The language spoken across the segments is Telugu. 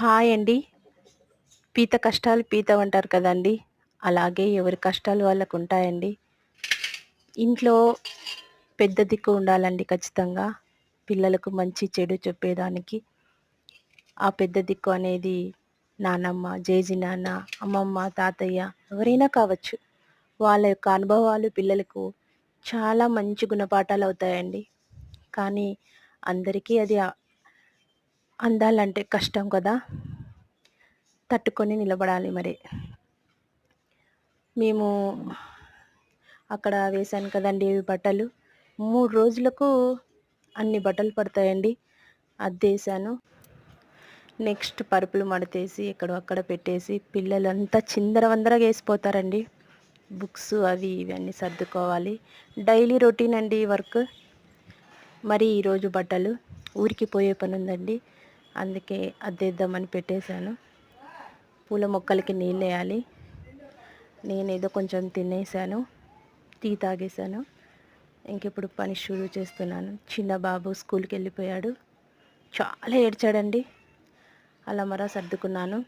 హాయ్ అండి. పీత కష్టాలు పీత అంటారు కదండీ! అలాగే ఎవరి కష్టాలు వాళ్ళకు ఉంటాయండి ఇంట్లో పెద్ద దిక్కు ఉండాలండి ఖచ్చితంగా. పిల్లలకు మంచి చెడు చెప్పేదానికి. ఆ పెద్ద దిక్కు అనేది నానమ్మ, జేజి నాన్న, అమ్మమ్మ, తాతయ్య ఎవరైనా కావచ్చు. వాళ్ళ యొక్క అనుభవాలు పిల్లలకు చాలా మంచి గుణపాఠాలు అవుతాయండి కానీ అందరికీ అది అందాలంటే కష్టం కదా! తట్టుకొని నిలబడాలి మరి. మేము అక్కడ వేశాను కదండి బట్టలు. మూడు రోజులకు అన్ని బట్టలు పడతాయండి. అద్దేశాను. నెక్స్ట్ పరుపులు మడతేసి ఎక్కడో అక్కడ పెట్టేసి పిల్లలంతా చిందరవందరగా వేసిపోతారండి బుక్స్ అవి ఇవన్నీ సర్దుకోవాలి. డైలీ రొటీన్ అండి వర్క్. మరి ఈరోజు బట్టలు ఊరికి పోయే పనుందండి. అందుకే అద్దేద్దామని పెట్టేశాను. పూల మొక్కలకి నీళ్ళు వేయాలి నేనేదో కొంచెం తినేసాను. టీ తాగేసాను. ఇంకిప్పుడు పని షురూ చేస్తున్నాను. చిన్న బాబు స్కూల్‌కెళ్ళిపోయాడు. చాలా ఏడ్చాడండి. అలా మరా సర్దుకున్నాను.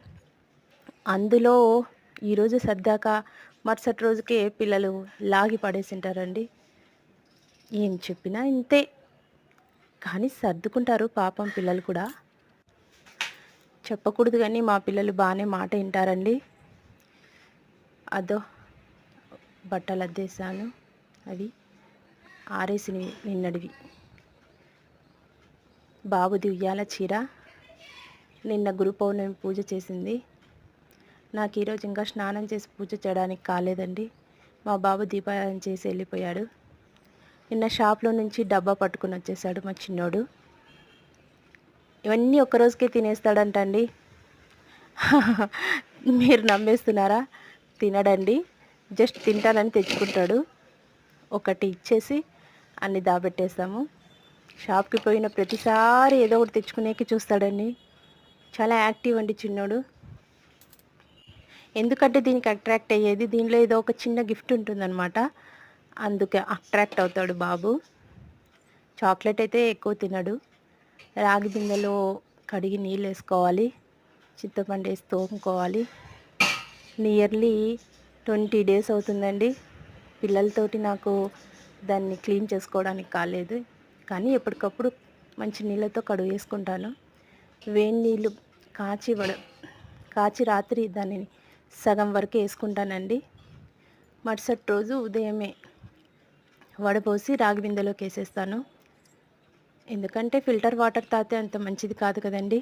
అందులో ఈరోజు సర్దాక మరుసటి రోజుకే పిల్లలు లాగి పడేసింటారండి. ఏం చెప్పినా ఇంతే. కానీ సర్దుకుంటారు పాపం పిల్లలు కూడా. చెప్పకూడదు కానీ మా పిల్లలు బాగానే మాట వింటారండి అదో బట్టలు అద్దేశాను. అవి ఆరేసినవి నిన్నడివి బాబుది ఉయ్యాల చీర. నిన్న గురు పౌర్ణమి పూజ చేసింది. నాకు ఈరోజు ఇంకా స్నానం చేసి పూజ చేయడానికి కాలేదండి. మా బాబు దీపారాధన చేసి వెళ్ళిపోయాడు నిన్న షాప్‌లో నుంచి డబ్బా పట్టుకొని వచ్చేసాడు మా చిన్నోడు. ఇవన్నీ ఒక్క రోజుకే తినేస్తాడంటండి. మీరు నమ్మేస్తున్నారా? తినడండి. జస్ట్ తింటానని తెచ్చుకుంటాడు. ఒకటి ఇచ్చేసి అన్ని దాబెట్టేస్తాము. షాప్‌కి పోయిన ప్రతిసారి ఏదో ఒకటి తెచ్చుకునేకి చూస్తాడండి. చాలా యాక్టివ్ అండి చిన్నోడు. ఎందుకంటే దీనికి అట్రాక్ట్ అయ్యేది దీనిలో ఏదో ఒక చిన్న గిఫ్ట్ ఉంటుందనమాట. అందుకే అట్రాక్ట్ అవుతాడు బాబు. చాక్లెట్ అయితే ఎక్కువ తినడు. రాగి బిందెలో కడిగి నీళ్ళు వేసుకోవాలి చింతపండు వేసి తోముకోవాలి. నియర్లీ 20 డేస్ అవుతుందండి. పిల్లలతోటి నాకు దాన్ని క్లీన్ చేసుకోవడానికి కాలేదు. కానీ ఎప్పటికప్పుడు మంచి నీళ్ళతో కడుగు వేసుకుంటాను వేడి నీళ్ళు కాచి వడ కాచి రాత్రి దానిని సగం వరకు వేసుకుంటానండి మరుసటి రోజు ఉదయమే వడపోసి రాగి బిందెలోకి వేసేస్తాను ఎందుకంటే ఫిల్టర్ వాటర్ తాగితే అంత మంచిది కాదు కదండీ!